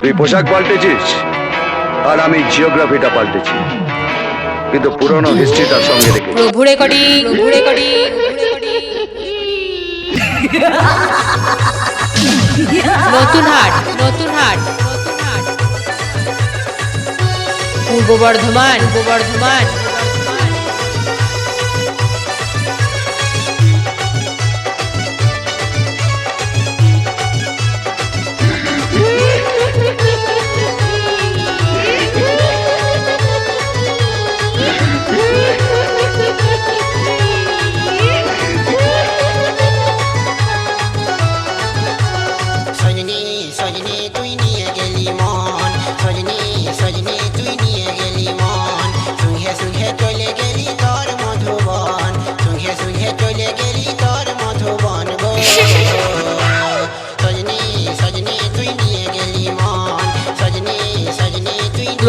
তুই পোশাক পাল্টেছিস? আর আমি জিওগ্রাফিটা পাল্টেছি। কিন্তু পুরনো হিস্ট্রিটার সঙ্গে দেখি ঘুরে রেকর্ডিং প্রভু রেকর্ডিং নতুন হাট নতুন হাট। পূর্ব বর্ধমান পূর্ব বর্ধমান।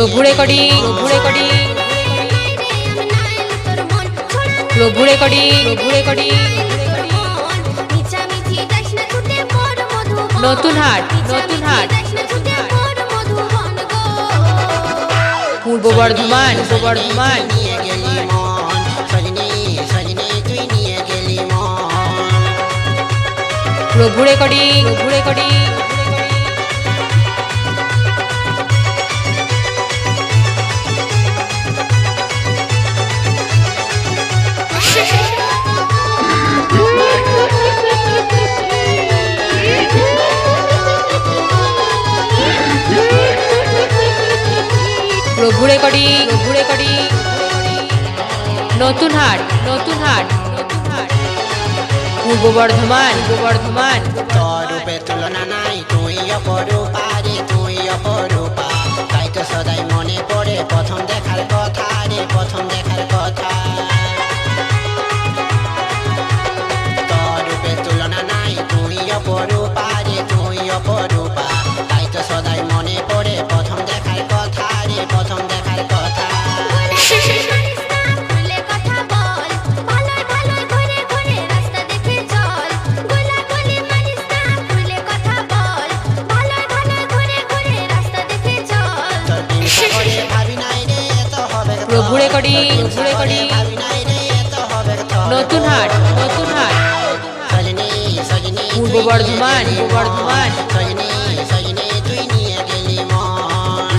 প্রভু রেকর্ডিং প্রভু রেকর্ডিং প্রভু রেকর্ডিং প্রভু রেকর্ডিং নতুন হাট নতুন হাট। পূর্ব বর্ধমান পূর্ব বর্ধমান। প্রভু রেকর্ডিং প্রভু রেকর্ডিং প্রভুরে রেকর্ডিং প্রভুরে রেকর্ডিং নতুন হাট নতুন হাট। নতুন হাট পূর্ব বর্ধমান পূর্ব বর্ধমান। তোর তুলনা নাই, তুই অপরূপারি তুই অপরূপ। বর্ধমান। বর্ধমান। সজনে সজনে তুই নিয়ে গেলি মন।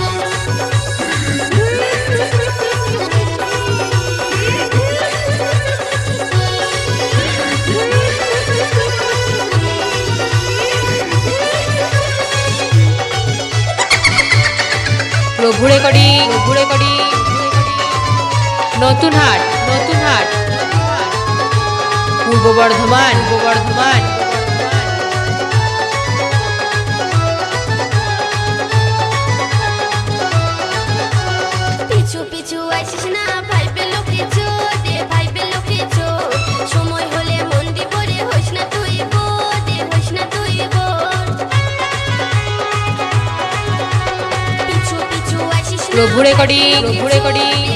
প্রভু রেকর্ডিং প্রভু রেকর্ডিং। নতুন হাট নতুন হাট। পূর্ব বর্ধমান পূর্ব বর্ধমান। প্রভু রেকর্ডিং প্রভু রেকর্ডিং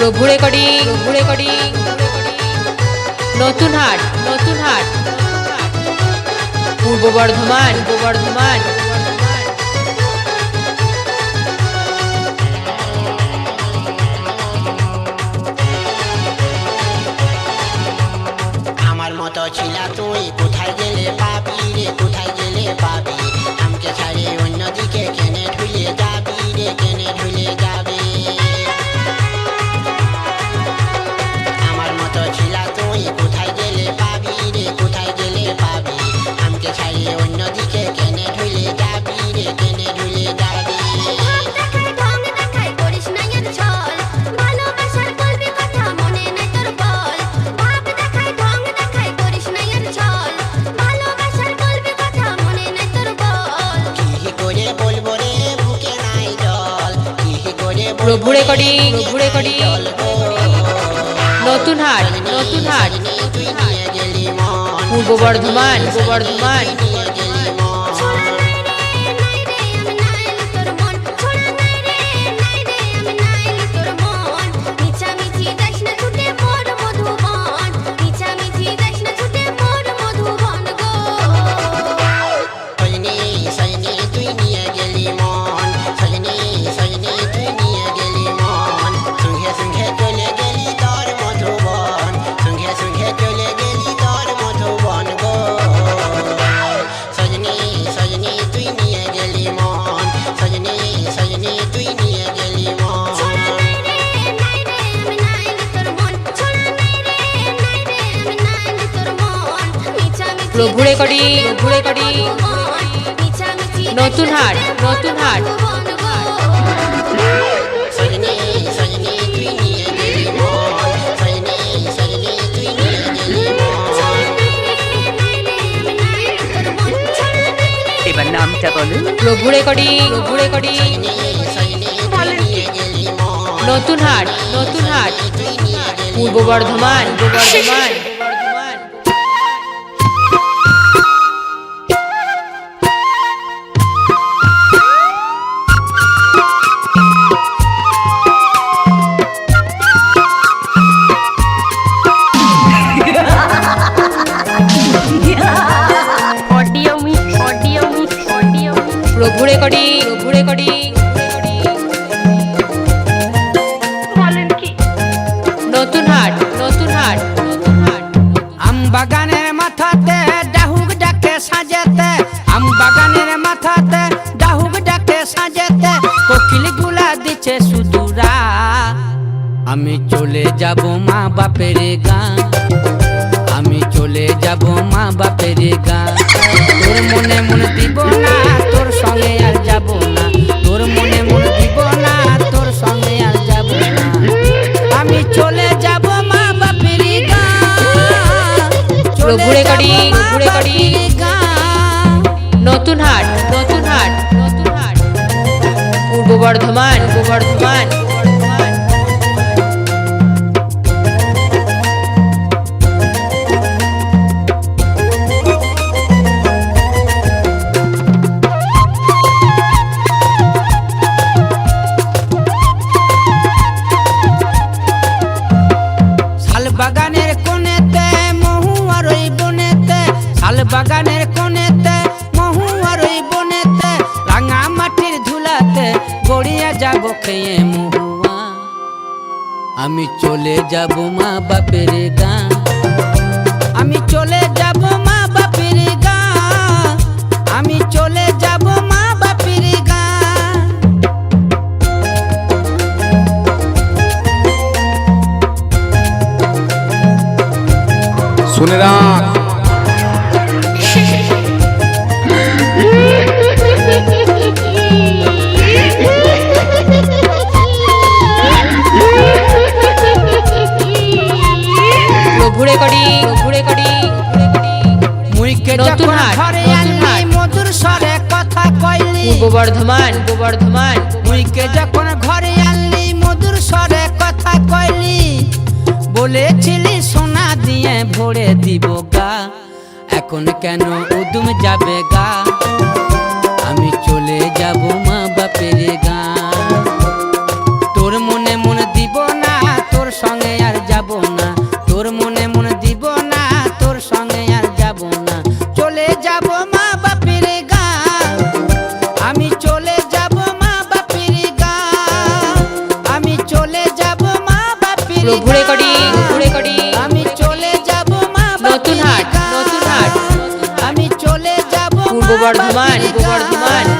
প্রভু রেকর্ডিং ঘুরে রেকর্ডিং নতুন হাট নতুন হাট। পূর্ব বর্ধমান পূর্ব বর্ধমান। প্রভু রেকর্ডিং নতুন হাট নতুন হাট। পূর্ব বর্ধমান পূর্ব বর্ধমান। প্রভু রেকর্ডিং প্রভু রেকর্ডিং নতুন হাট নতুন হাট। এবার নামটা বলো। প্রভু রেকর্ডিং প্রভু রেকর্ডিং নতুন হাট নতুন হাট। পূর্ব বর্ধমান পূর্ব বর্ধমান। রেকর্ডিং প্রভু রেকর্ডিং নতুন হাট নতুন হাট। আম বাগানের মাথাতে ডাহুক ডাকে সাজেতে। আম বাগানের মাথাতে ডাহুক ডাকে সাজেতে। কোকিলগুলা দিচ্ছে সুদূরা। আমি চলে যাব মা বাপের গান আমি চলে যাব মা বাপের গান তোর মনে মনে দিব প্রভু রেকর্ডিং, রেকর্ডিং। নতুন হাট নতুন হাট নতুন হাট। পূর্ব বর্ধমান পূর্ব বর্ধমান। খেয়ে মহুয়া। আমি চলে যাব মা বাপের গান আমি চলে যাব মা বাপের গান আমি চলে যাব মা বাপের গান শুনে রাখ। প্রভু মুইকে নতুন ঘরে আনলি। মধুর স্বরে কথা কইলি। পূর্ব বর্ধমান মুইকে যখন ঘরে আনলি। মধুর স্বরে কথা কইলি। বলেছিলি সোনা দিয়ে ভরে দিব গা। এখন কেন উদুম যাবে গা? বাপের প্রভু গা। রেকর্ডিং রেকর্ডিং আমি চলে যাব মা নতুন হাট। নতুন হাট। আমি চলে যাব পূর্ব বর্ধমান পূর্ব পূর্ব